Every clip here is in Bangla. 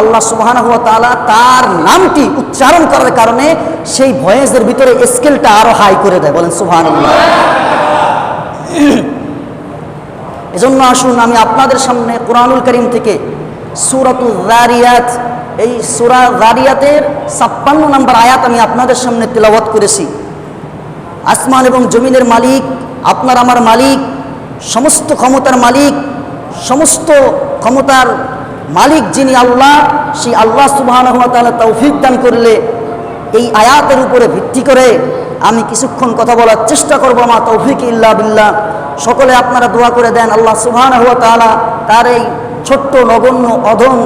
আল্লাহ তাআলা তার নামটি উচ্চারণ করার কারণে সেই ভয়েসের ভিতরে স্কেলটা আরও হাই করে দেয়। বলেন সুবহান এজন্য আসুন আমি আপনাদের সামনে কোরআনুল করিম থেকে সুরাতুল এই সুরা জারিয়াতের ছাপ্পান্ন নম্বর আয়াত আমি আপনাদের সামনে তেলাবত করেছি। আসমান এবং জমিনের মালিক, আপনার আমার মালিক, সমস্ত ক্ষমতার মালিক, সমস্ত ক্ষমতার মালিক যিনি আল্লাহ, সেই আল্লাহ সুবাহ তৌফিক দান করলে, এই আয়াতের উপরে ভিত্তি করে আমি কিছুক্ষণ কথা বলার চেষ্টা করব, মা তৌফিক ইল্লা বিল্লাহ। সকলে আপনারা দোয়া করে দেন, আল্লাহ সুবাহ তার এই ছোট্ট, নগণ্য, অধম,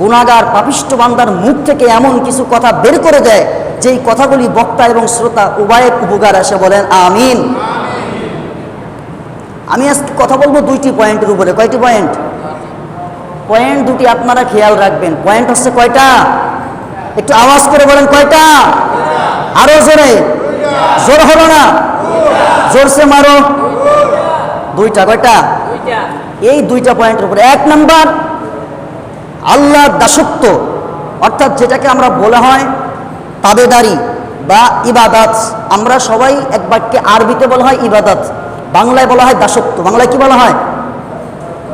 গুণাগার, পাপিষ্ট বান্দার মুখ থেকে এমন কিছু কথা বের করে দেয়, যেই কথাগুলি বক্তা এবং শ্রোতা উভয়ের উপকার আসে বলেন, আমিন। আমি আজকে কথা বলব দুইটি পয়েন্টের উপরে। কয়টি পয়েন্ট? পয়েন্ট দুটি আপনারা খেয়াল রাখবেন। পয়েন্ট হচ্ছে কয়টা? একটু আওয়াজ করে বলেন কয়টা? আরও জোরে। জোর হলো না? জোরসে মারো। দুইটা কয়টা? এই দুইটা পয়েন্টের উপরে। এক নাম্বার আল্লাহ দাসত্ব অর্থাৎ যেটাকে আমরা বলা হয় তাবেদারি বা ইবাদাত। আমরা সবাই এক বাক্যে আরবিতে বলা হয় ইবাদাত বাংলায় বলা হয় দাসত্ব। বাংলায় কি বলা হয়?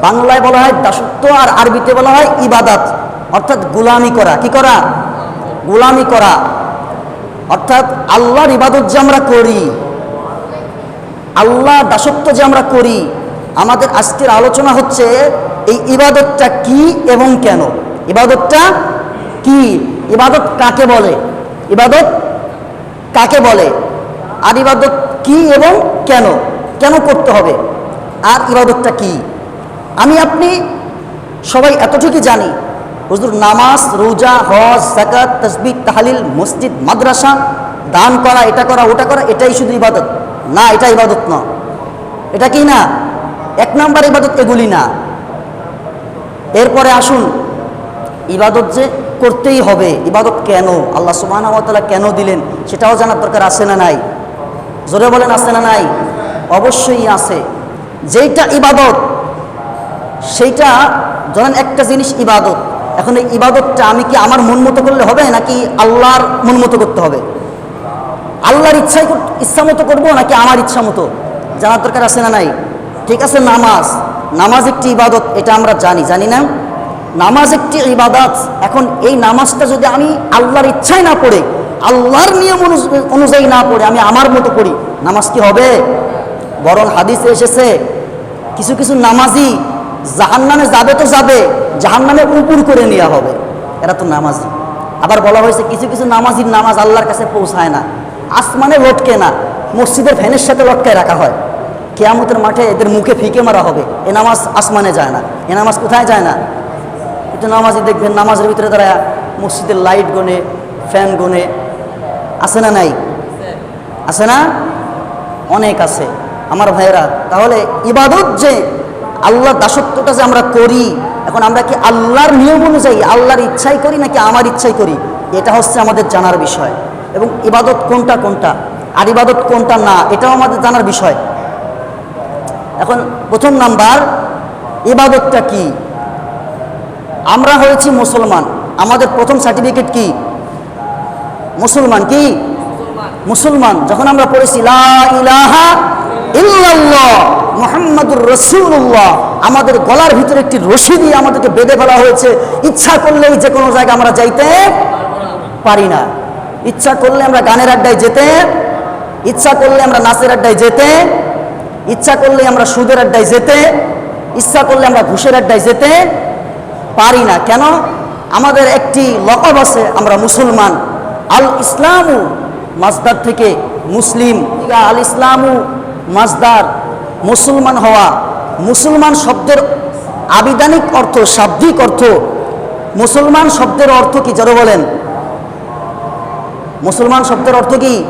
বাংলায় বলা হয় দাসত্ব আর আরবিতে বলা হয় ইবাদাত, অর্থাৎ গুলামি করা। কি করা? গুলামি করা। অর্থাৎ আল্লাহর ইবাদত যে আমরা করি আল্লাহ দাসত্ব যে আমরা করি, আমাদের আজকের আলোচনা হচ্ছে এই ইবাদতটা কি এবং কেন? ইবাদতটা কি? ইবাদত কাকে বলে? ইবাদত কাকে বলে? আর ইবাদত কি এবং কেন? কেন করতে হবে? আর ইবাদতটা কি? আমি আপনি সবাই এতটুকু জানি, হুজুর নামাজ, রোজা, হজ জাকাত তসবিক তাহালিল, মসজিদ, মাদ্রাসা, দান করা, এটা করা, ওটা করা, এটাই শুধু ইবাদত। না, এটা ইবাদত না। এটা কি না? এক নাম্বার ইবাদত এগুলি না। এরপরে আসুন, ইবাদত যে করতেই হবে, ইবাদত কেন? আল্লাহ সুবাহ কেন দিলেন? সেটাও জানার দরকার আছে না নাই? জোরে বলেন, আছে না নাই? অবশ্যই আছে। যেইটা ইবাদত সেইটা ধরেন একটা জিনিস ইবাদত, এখন এই ইবাদতটা আমি কি আমার মন মতো করলে হবে নাকি আল্লাহর মন মতো করতে হবে? আল্লাহর ইচ্ছাই ইচ্ছা মতো করব নাকি আমার ইচ্ছা মতো? জানার দরকার আছে না নাই? ঠিক আছে, নামাজ। নামাজ একটি ইবাদত, এটা আমরা জানি। জানি না? নামাজ একটি ইবাদত। এখন এই নামাজটা যদি আমি আল্লাহর ইচ্ছাই না পড়ে, আল্লাহর নিয়ম অনু- অনুযায়ী না পড়ে, আমি আমার মতো করি, নামাজ কি হবে? বরং হাদিসে এসেছে, কিছু কিছু নামাজি জাহান্নামে যাবে তো যাবে, জাহান্নামে উপর করে নেওয়া হবে। এরা তো নামাজি। আবার বলা হয়েছে, কিছু কিছু নামাজির নামাজ আল্লাহর কাছে পৌঁছায় না। আসমানে লটকে না, মসজিদের ফ্যানের সাথে লটকায় রাখা হয়। কেয়ামতের মাঠে এদের মুখে ফিকে মারা হবে। এ নামাজ আসমানে যায় না। এ নামাজ কোথায় যায় না? একটু নামাজি দেখবেন, নামাজের ভিতরে তারা মসজিদের লাইট গনে, ফ্যান গনে। আছে না নাই? আছে না? অনেক আছে। আমার ভাইয়েরা, তাহলে ইবাদত যে আল্লাহর দাসত্বটা যে আমরা করি, এখন আমরা কি আল্লাহর নিয়ম অনুযায়ী আল্লাহর ইচ্ছাই করি নাকি আমার ইচ্ছাই করি? এটা হচ্ছে আমাদের জানার বিষয়। এবং ইবাদত কোনটা কোনটা? আর ইবাদত কোনটা না, এটাও আমাদের জানার বিষয়। এখন প্রথম নাম্বার, ইবাদতটা কি? আমরা হয়েছি মুসলমান। আমাদের প্রথম সার্টিফিকেট কি? মুসলমান কি? মুসলমান। যখন আমরা পড়েছি, লা ইল্লাল্লাহ মুহাম্মাদুর রাসূলুল্লাহ। আমাদের গলার ভিতরে একটি রশি দিয়ে আমাদেরকে বেঁধে ফেলা হয়েছে। ইচ্ছা করলেই যে কোনো জায়গায় আমরা যাইতে পারি না। ইচ্ছা করলে আমরা গানের আড্ডায় যেতে, ইচ্ছা করলে আমরা নাচের আড্ডায় যেতে, ইচ্ছা করলে আমরা সুদের আড্ডায় যেতে, ইচ্ছা করলে আমরা ঘুষের আড্ডায় যেতে পারি না। কেন? আমাদের একটি লকব আছে, আমরা মুসলমান। আল ইসলামু মাজদার থেকে মুসলিম। আল ইসলামু মাজদার মুসলমান হওয়া, মুসলমান শব্দের আবিধানিক অর্থ, শাব্দিক অর্থ, মুসলমান শব্দের অর্থ কি? যারা বলেন। মুসলমান শব্দের অর্থ কি?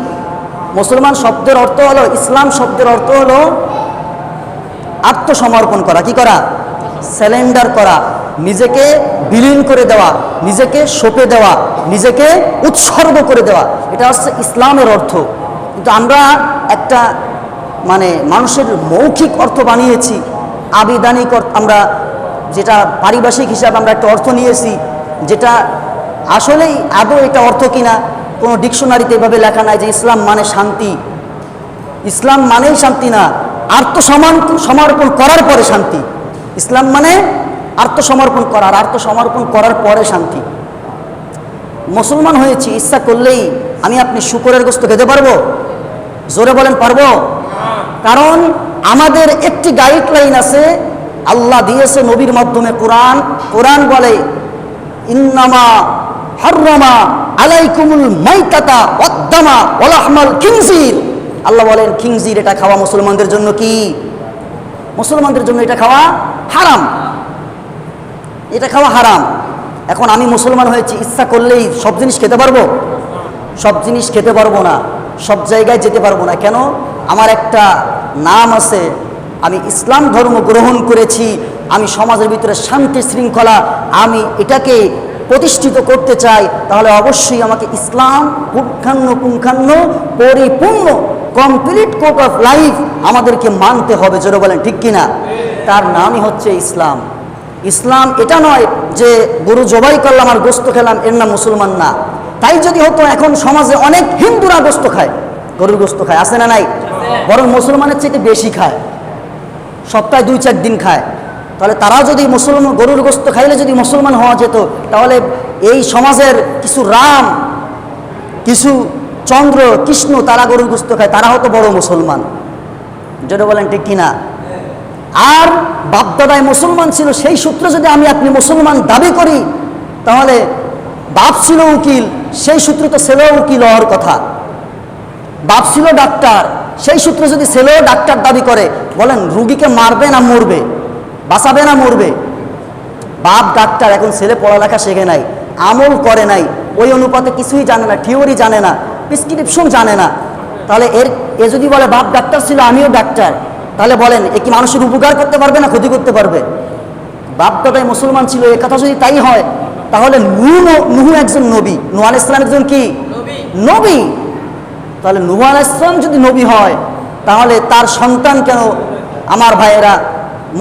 মুসলমান শব্দের অর্থ হলো, ইসলাম শব্দের অর্থ হলো আত্মসমর্পণ করা। কি করা? স্যালেন্ডার করা। নিজেকে বিলীন করে দেওয়া, নিজেকে সঁপে দেওয়া, নিজেকে উৎসর্গ করে দেওয়া। এটা হচ্ছে ইসলামের অর্থ। কিন্তু আমরা একটা মানে মানুষের মৌখিক অর্থ বানিয়েছি, আবিধানিক অর্থ, আমরা যেটা পারিভাষিক হিসাবে আমরা একটা অর্থ নিয়েছি, যেটা আসলেই আদৌ এটা অর্থ কিনা, কোনো ডিকশনারিতে এভাবে লেখা নাই যে ইসলাম মানে শান্তি। ইসলাম মানেই শান্তি না, আত্মসমান, সমর্পণ করার পরে শান্তি। ইসলাম মানে আত্মসমর্পণ করার আত্মসমর্পণ করার পরে শান্তি। মুসলমান হয়েছি, ইচ্ছা করলেই আমি আপনি শুকরের গোস্ত খেতে পারব? জোরে বলেন, পারব? কারণ আমাদের একটি গাইডলাইন আছে, আল্লাহ দিয়েছে নবীর মাধ্যমে কোরআন। কোরআন বলে, ইন্নামা হররমা আলাইকুমুল মাইতাতা ওয়াদ্দামা ওয়ালাহমাল খিনজির। আল্লাহ বলেন, খিনজির এটা খাওয়া মুসলমানদের জন্য কি? মুসলমানদের জন্য এটা খাওয়া হারাম। এটা খাওয়া হারাম। এখন আমি মুসলমান হয়েছি, ইচ্ছা করলেই সব জিনিস খেতে পারব? সব জিনিস খেতে পারব না। সব জায়গায় যেতে পারব না। কেন? আমার একটা নাম আছে, আমি ইসলাম ধর্ম গ্রহণ করেছি, আমি সমাজের ভিতরে শান্তি শৃঙ্খলা, আমি এটাকে প্রতিষ্ঠিত করতে চাই, তাহলে অবশ্যই আমাকে ইসলাম পুঙ্খান্ন পুঙ্খান্ন পরিপূর্ণ কমপ্লিট কোড অফ লাইফ আমাদেরকে মানতে হবে, জোরে বলেন, ঠিক কিনা? তার নামই হচ্ছে ইসলাম। ইসলাম এটা নয় যে গরু জবাই করলাম আর গোস্ত খেলাম, এর নাম মুসলমান না। তাই যদি হতো, এখন সমাজে অনেক হিন্দুরা গোস্ত খায়। গরুর গোস্ত খায় আসে না নাই? বরং মুসলমানের চাইতে বেশি খায়। সপ্তাহে দুই চার দিন খায়। তাহলে তারা যদি মুসলমান, গরুর গোস্ত খাইলে যদি মুসলমান হওয়া যেত, তাহলে এই সমাজের কিছু রাম, কিছু চন্দ্র, কৃষ্ণ তারা গরুর গোস্ত খায়। তারা হতো বড় মুসলমান। যেটা বলেন ঠিক কিনা? আর বাপদাদায় মুসলমান ছিল, সেই সূত্রে যদি আমি আপনি মুসলমান দাবি করি, তাহলে বাপ ছিল উকিল, সেই সূত্রে তো ছেলেও উকিল হওয়ার কথা। বাপ ছিল ডাক্তার। সেই সূত্রে যদি ছেলেও ডাক্তার দাবি করে বলেন রুগীকে মারবে না মরবে বাঁচাবে না মরবে? বাপ ডাক্তার এখন ছেলে পড়ালেখা শেখে নাই আমল করে নাই ওই অনুপাতে কিছুই জানে না থিওরি জানে না প্রেসক্রিপশন জানে না। তাহলে এর এ যদি বলে বাপ ডাক্তার ছিল আমিও ডাক্তার তাহলে বলেন এ কি মানুষের উপকার করতে পারবে না ক্ষতি করতে পারবে? বাপ দাদাই মুসলমান ছিল এ কথা যদি তাই হয় তাহলে নূহ নুহু একজন নবী নুহ আল ইসলাম একজন কি? নবী। তাহলে নুহ আল ইসলাম যদি নবী হয়, তাহলে তার সন্তান কেন আমার ভাইয়েরা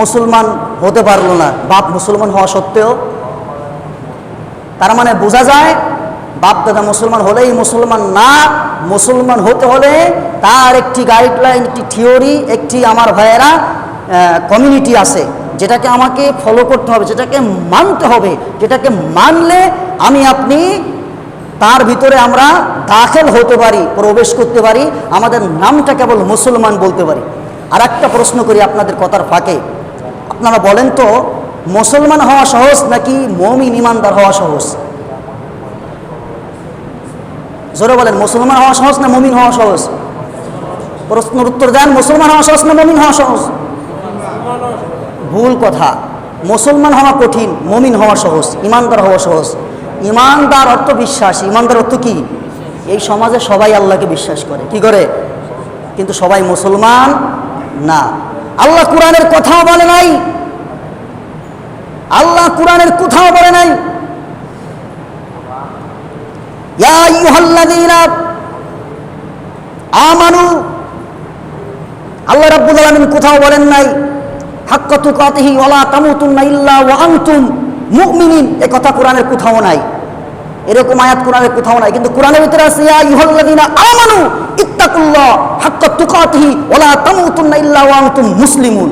মুসলমান হতে পারল না? বাপ মুসলমান হওয়া সত্ত্বেও। তার মানে বোঝা যায়, বাপ দাদা মুসলমান হলেই মুসলমান না, মুসলমান হতে হলে তার একটি গাইডলাইন একটি থিওরি একটি আমার ভাইয়েরা কমিউনিটি আছে, যেটাকে আমাকে ফলো করতে হবে, যেটাকে মানতে হবে, যেটাকে মানলে আমি আপনি তার ভিতরে আমরা দাখেল হতে পারি, প্রবেশ করতে পারি, আমাদের নামটা কেবল মুসলমান বলতে পারি। আর একটা প্রশ্ন করি আপনাদের কথার ফাঁকে। আপনারা বলেন তো, মুসলমান হওয়া সহজ নাকি মমিন ইমানদার হওয়া সহজ? জোরে বলেন, মুসলমান হওয়া সহজ না মমিন হওয়া সহজ? প্রশ্নের উত্তর দেন, মুসলমান হওয়া সহজ না মমিন হওয়া সহজ? ভুল কথা। মুসলমান হওয়া কঠিন, মমিন হওয়া সহজ, ইমানদার হওয়া সহজ। ইমানদার অর্থ বিশ্বাস। ইমানদার অর্থ কি? এই সমাজে সবাই আল্লাহকে বিশ্বাস করে। কি করে? কিন্তু সবাই মুসলমান না। আল্লাহ কোরআনের কথাও বলে নাই। আল্লাহ কোরআনের কোথাও বলে নাই। আমানু। আল্লাহ রাব্বুল আলামিন কোথাও বলেন নাই। হাক্কা তুকাতিহি ওয়ালা তামুতুন্না ইল্লা ওয়া আনতুম মুমিনিন। এ কথা কোরআনের কোথাও নাই। এরকম আয়াত কোরআনের কোথাও নাই। কিন্তু কোরআনের ভিতরে আছে, ইয়া আইয়ুহাল্লাযীনা আমানু ইত্তাকুল্লাহ হাক্কা তুকাতিহি ওয়ালা তামুতুন্না ইল্লা ওয়া আনতুম মুসলিমুন।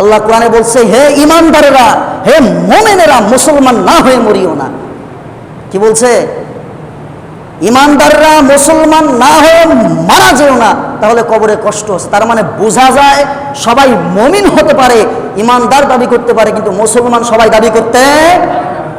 আল্লাহ কোরআনে বলছে, হে ইমানদারেরা হে মোমেনেরা, মুসলমান না হয়ে মরিও না। কি বলছে? ইমানদাররা মুসলমান না হয়ে মারা যেও না। তাহলে কবরে কষ্ট আছে। তার মানে বোঝা যায়, সবাই মমিন হতে পারে ইমানদার দাবি করতে পারে, কিন্তু মুসলমান সবাই দাবি করতে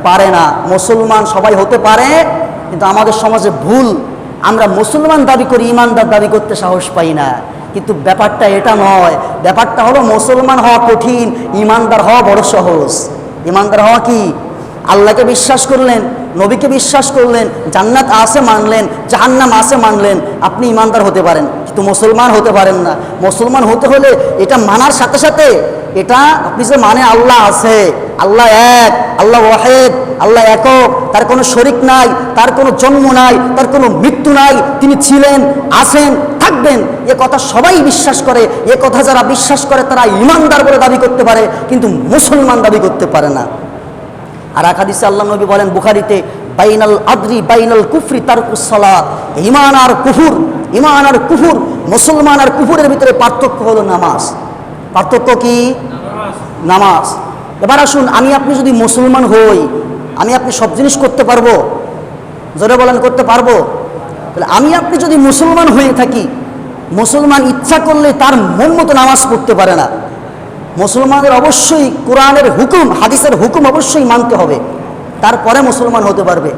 পারে না। মুসলমান সবাই হতে পারে, কিন্তু আমাদের সমাজে ভুল। আমরা মুসলমান দাবি করি, ইমানদার দাবি করতে সাহস পাই না। কিন্তু ব্যাপারটা এটা নয়। ব্যাপারটা হলো মুসলমান হওয়া কঠিন, ইমানদার হওয়া বড় সহজ। ইমানদার হওয়া কি? আল্লাহকে বিশ্বাস করলেন, নবীকে বিশ্বাস করলেন, জান্নাত আসে মানলেন, জাহান্নাম আসে মানলেন, আপনি ইমানদার হতে পারেন। কিন্তু মুসলমান হতে পারেন না। মুসলমান হতে হলে এটা মানার সাথে সাথে এটা আপনি যে মানে আল্লাহ আছে, আল্লাহ এক, আল্লাহ ওয়াহেদ, আল্লাহ একক, তার কোনো শরিক নাই, তার কোনো জন্ম নাই, তার কোনো মৃত্যু নাই, তিনি ছিলেন, আছেন, থাকবেন, এ কথা সবাই বিশ্বাস করে, এ কথা যারা বিশ্বাস করে তারা ইমানদার বলে দাবি করতে পারে, কিন্তু মুসলমান দাবি করতে পারে না। আর একাদিসে আল্লাহ নবী বলেন বুখারিতে, বাইনাল আদ্রি বাইনাল কুফরি তার কুসলাত ইমান আর কুফুর, ইমান আর কুফুর, মুসলমান আর কুফুরের ভিতরে পার্থক্য হলো নামাজ। পার্থক্য কি? নামাজ। এবার আসুন, আমি আপনি যদি মুসলমান হই, আমি আপনি সব জিনিস করতে পারব? জোরে বলেন, করতে পারব? তাহলে আমি আপনি যদি মুসলমান হয়ে থাকি, মুসলমান ইচ্ছা করলে তার মন মতো নামাজ পড়তে পারে না। মুসলমানের অবশ্যই কোরআনের হুকুম, হাদিসের হুকুম অবশ্যই মানতে হবে। তারপরে মুসলমান হতে পারবে।